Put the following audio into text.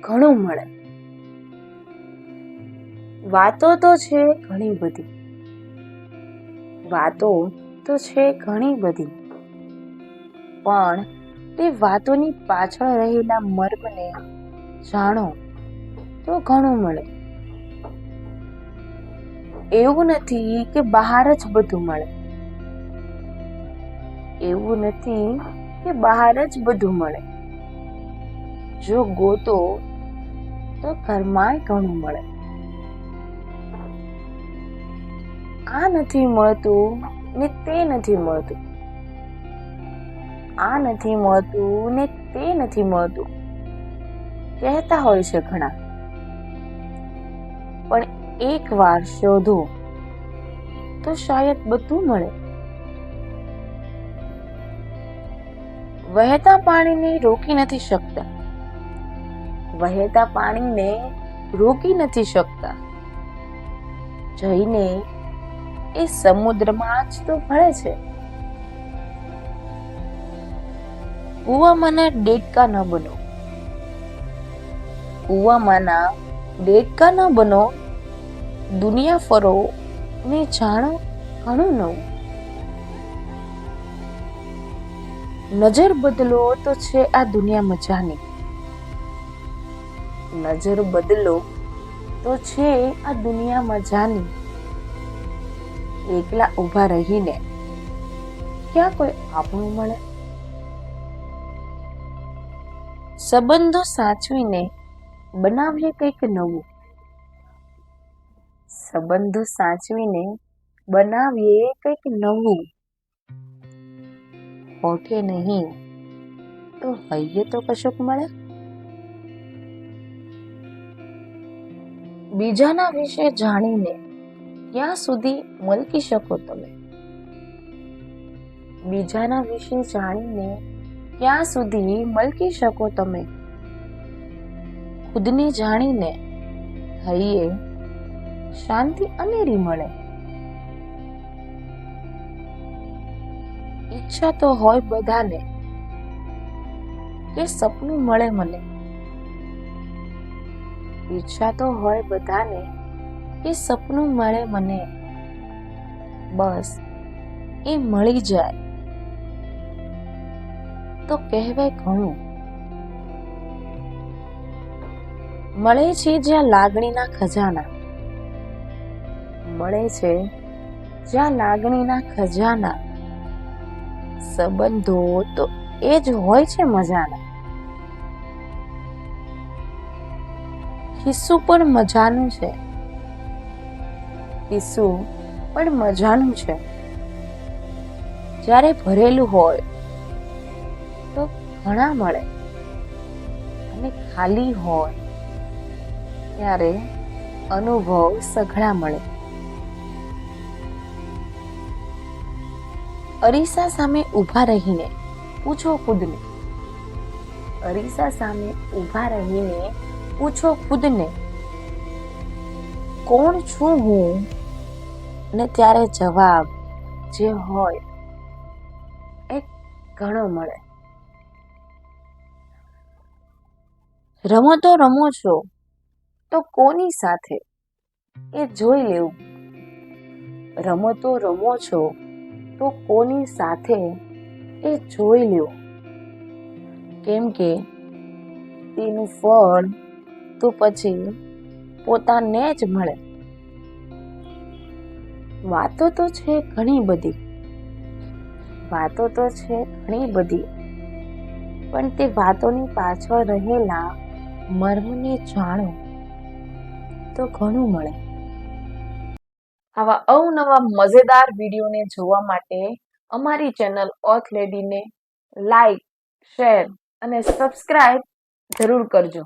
ઘણું મળે. વાતો તો છે ઘણી બધી. વાતો તો છે ઘણી બધી. પણ તે વાતોની પાછળ રહેલા મર્મને જાણો તો ઘણું મળે. એવું નથી કે બહાર જ બધું મળે. એવું નથી કે બહાર જ બધું મળે. જો ગોતો તો કર્માય ઘણું મળે. આ નથી મળતું ને તે નથી મળતું. આ નથી મળતું ને તે નથી મળતું. કહેતા હોય છે ઘણા. પણ એક વાર શોધો તો શાયદ બધું મળે. વહેતા પાણીને રોકી નથી શકતા. વહેતા પાણીને રોકી નથી શકતા. જઈને એ સમુદ્રમાં જ તો ભળે છે. કુવામાંના ડેટકા ન બનો. કુવામાંના ડેટકા ન બનો, દુનિયા ફરો ને જાણો ઘણું નવું. નજર બદલો તો છે આ દુનિયા મજાની નજર બદલો તો છે આ દુનિયા મજાની એકલા ઊભા રહીને ક્યાં કોઈ આપણું મળે? સંબંધો સાચવીને બનાવીએ કંઈક નવું. સંબંધો સાચવીને બનાવીએ કંઈક નવું. હોઠે નહીં તો હૈયે તો કશુંક મળે. બીજાના વિશે જાણીને ક્યાં સુધી મલકી શકો તમે? બીજાના વિશે જાણીને ક્યાં સુધી મલકી શકો તમે? ખુદને જાણીને હૈયે શાંતિ અનેરી મળે. ઈચ્છા તો હોય બધાને કે સપનું મળે મને. ઈચ્છા તો હોય બધાને કે સપનું મળે મને. બસ, એ મળી જાય. તો કહેવાય ઘણું. મળે છે જ્યાં લાગણીના ખજાના. મળે છે જ્યાં લાગણીના ખજાના. સંબંધો તો એ જ હોય છે મજાના. ખિસ્સું પણ મજાનું છે. ખિસ્સું પણ મજાનું છે. જ્યારે ભરેલું હોય તો ઘણા મળે. અને ખાલી હોય ત્યારે અનુભવ સઘળા મળે. અરીસા સામે ઊભા રહીને પૂછો ખુદને. અરીસા સામે ઊભા રહીને પૂછો ખુદને, કોણ છું હું? ને ત્યારે જવાબ, જે હોય, એ ઘણો મળે. રમતો રમો છો, તો કોની સાથે? એ જોઈ લેવું. રમતો રમો છો, તો કોની સાથે? એ જોઈ લ્યો. કેમ કે, તેનું ફળ તો પછી પોતાને જ મળે. વાતો તો છે ઘણી બધી. વાતો તો છે ઘણી બધી. પણ તે વાતોની પાછળ રહેલા મર્મને જાણો તો ઘણું મળે. આવા અવનવા મજેદાર વિડીયોને જોવા માટે અમારી ચેનલ ઓથ લેડીને લાઈક, શેર અને સબસ્ક્રાઇબ જરૂર કરજો.